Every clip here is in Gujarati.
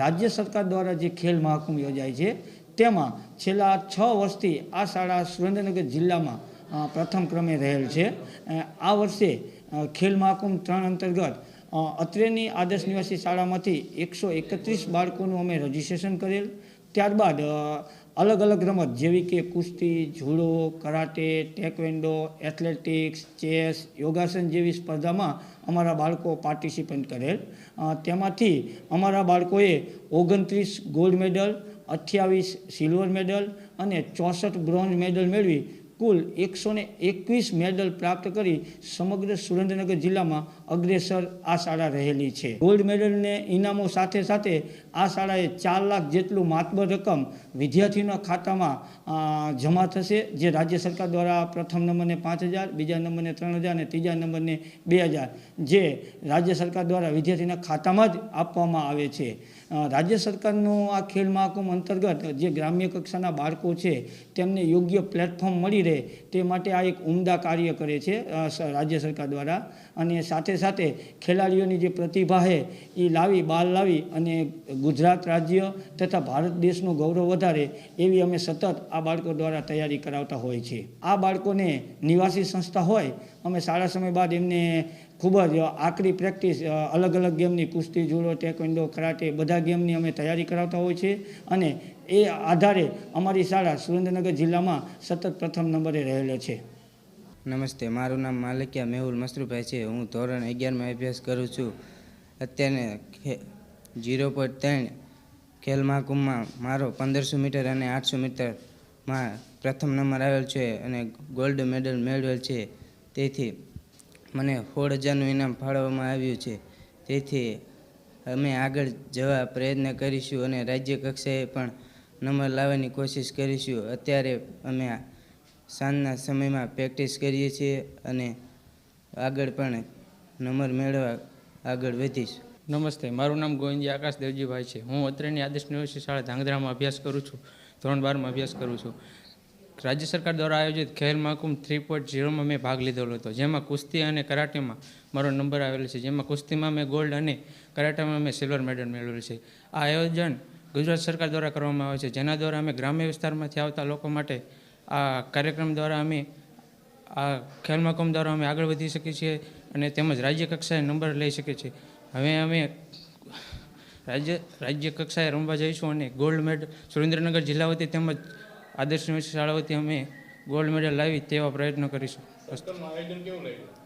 રાજ્ય સરકાર દ્વારા જે ખેલ મહાકુંભ યોજાય છે, તેમાં છેલ્લા છ વર્ષથી આ શાળા સુરેન્દ્રનગર જિલ્લામાં પ્રથમ ક્રમે રહેલ છે. આ વર્ષે ખેલ મહાકુંભ ત્રણ અંતર્ગત અત્રેની આદર્શ નિવાસી શાળામાંથી એકસો એકત્રીસ બાળકોનું અમે રજીસ્ટ્રેશન કરેલ. ત્યારબાદ અલગ અલગ રમત, જેવી કે કુસ્તી, judo, karate, taekwondo, athletics, chess, યોગાસન જેવી સ્પર્ધામાં અમારા બાળકો પાર્ટિસિપેન્ટ કરેલ. તેમાંથી અમારા બાળકોએ ઓગણત્રીસ ગોલ્ડ મેડલ, અઠ્યાવીસ સિલ્વર મેડલ અને ચોસઠ બ્રોન્ઝ મેડલ મેળવી કુલ એકસો એકવીસ મેડલ પ્રાપ્ત કરી સમગ્ર સુરેન્દ્રનગર જિલ્લામાં અગ્રેસર આ શાળા રહેલી છે. ગોલ્ડ મેડલને ઇનામો સાથે સાથે આ શાળાએ ચાર લાખ જેટલું માતબર રકમ વિદ્યાર્થીઓના ખાતામાં જમા થશે, જે રાજ્ય સરકાર દ્વારા પ્રથમ નંબરને પાંચ હજાર, બીજા નંબરને ત્રણ હજાર અને ત્રીજા નંબરને બે હજાર, જે રાજ્ય સરકાર દ્વારા વિદ્યાર્થીના ખાતામાં જ આપવામાં આવે છે. રાજ્ય સરકારનું આ ખેલ મહાકુંભ અંતર્ગત જે ગ્રામ્ય કક્ષાના બાળકો છે, તેમને યોગ્ય પ્લેટફોર્મ મળી રહે તે માટે આ એક ઉમદા કાર્ય કરે છે રાજ્ય સરકાર દ્વારા. અને સાથે સાથે ખેલાડીઓની જે પ્રતિભા છે એ લાવી બહાર લાવી અને ગુજરાત રાજ્ય તથા ભારત દેશનું ગૌરવ વધારે એવી અમે સતત આ બાળકો દ્વારા તૈયારી કરાવતા હોય છે. આ બાળકોને નિવાસી સંસ્થા હોય, અમે સારા સમય બાદ એમને ખૂબ જ આકરી પ્રેક્ટિસ અલગ અલગ ગેમની કુસ્તી, જુડો, ટેકવિન્ડો, કરાટે બધા ગેમની અમે તૈયારી કરાવતા હોય છે અને એ આધારે અમારી શાળા સુરેન્દ્રનગર જિલ્લામાં સતત પ્રથમ નંબરે રહેલો છે. નમસ્તે, મારું નામ માલિકિયા મેહુલ મસરૂભાઈ છે. હું ધોરણ અગિયારમાં અભ્યાસ કરું છું. અત્યારે ઝીરો પોઈન્ટ ત્રણ ખેલ મહાકુંભમાં મારો પંદરસો મીટર અને આઠસો મીટરમાં પ્રથમ નંબર આવેલ છે અને ગોલ્ડ મેડલ મેળવેલ છે. તેથી મને સોળ હજારનું ઇનામ ફાળવવામાં આવ્યું છે. તેથી અમે આગળ જવા પ્રયત્ન કરીશું અને રાજ્ય કક્ષાએ પણ નંબર લાવવાની કોશિશ કરીશું. અત્યારે અમે સાંજના સમયમાં પ્રેક્ટિસ કરીએ છીએ અને આગળ પણ નંબર મેળવવા આગળ વધીશું. નમસ્તે, મારું નામ ગોવિંદજી આકાશ દેવજીભાઈ છે. હું અત્રેની આદર્શ યુનિવર્સિટી શાળા ધાંગધ્રામાં અભ્યાસ કરું છું. ધોરણ બારમાં અભ્યાસ કરું છું. રાજ્ય સરકાર દ્વારા આયોજિત ખેલ મહાકુંભ થ્રી પોઈન્ટ ઝીરોમાં મેં ભાગ લીધેલો હતો. જેમાં કુસ્તી અને કરાટેમાં મારો નંબર આવેલો છે. જેમાં કુસ્તીમાં મેં ગોલ્ડ અને કરાટેમાં મેં સિલ્વર મેડલ મેળવેલ છે. આ આયોજન ગુજરાત સરકાર દ્વારા કરવામાં આવે છે. જેના દ્વારા અમે ગ્રામ્ય વિસ્તારમાંથી આવતા લોકો માટે આ કાર્યક્રમ દ્વારા અમે આ ખેલ મહાકુંભ દ્વારા અમે આગળ વધી શકીએ છીએ અને તેમજ રાજ્ય કક્ષાએ નંબર લઈ શકીએ છીએ. હવે અમે રાજ્ય રાજ્ય કક્ષાએ રમવા જઈશું અને ગોલ્ડ મેડલ સુરેન્દ્રનગર જિલ્લા વતી તેમજ આદર્શ શાળાઓથી અમે ગોલ્ડ મેડલ લાવી તેવા પ્રયત્નો કરીશું.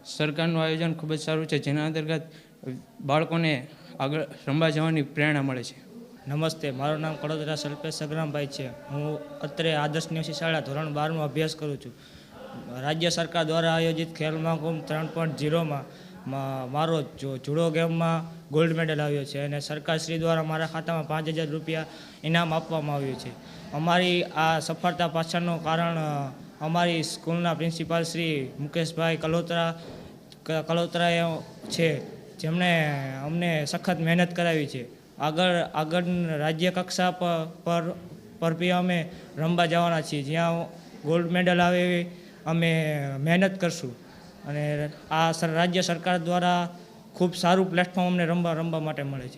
સરકારનું આયોજન ખૂબ જ સારું છે જેના અંતર્ગત બાળકોને આગળ રમવા જવાની પ્રેરણા મળે છે. નમસ્તે મારું નામ કડોદરા સલ્પેશ સગરામભાઈ છે. હું અત્રે આદર્શ નિવાસી શાળા ધોરણ બારમાં અભ્યાસ કરું છું. રાજ્ય સરકાર દ્વારા આયોજિત ખેલ મહાકુંભ ત્રણ પોઈન્ટ ઝીરોમાં મારો જો જુડો ગેમમાં ગોલ્ડ મેડલ આવ્યો છે અને સરકારશ્રી દ્વારા મારા ખાતામાં પાંચ હજાર રૂપિયા ઇનામ આપવામાં આવ્યું છે. અમારી આ સફળતા પાછળનું કારણ અમારી સ્કૂલના પ્રિન્સિપાલ શ્રી મુકેશભાઈ કલોત્રા કલોત્રાએ છે, જેમણે અમને સખત મહેનત કરાવી છે. આગળ આગળ રાજ્ય કક્ષા પર પર બી અમે રમવા જવાના છીએ. જ્યાં ગોલ્ડ મેડલ આવે એવી અમે મહેનત કરશું. અને આ રાજ્ય સરકાર દ્વારા ખૂબ સારું પ્લેટફોર્મ અમને રમવા રમવા માટે મળે છે.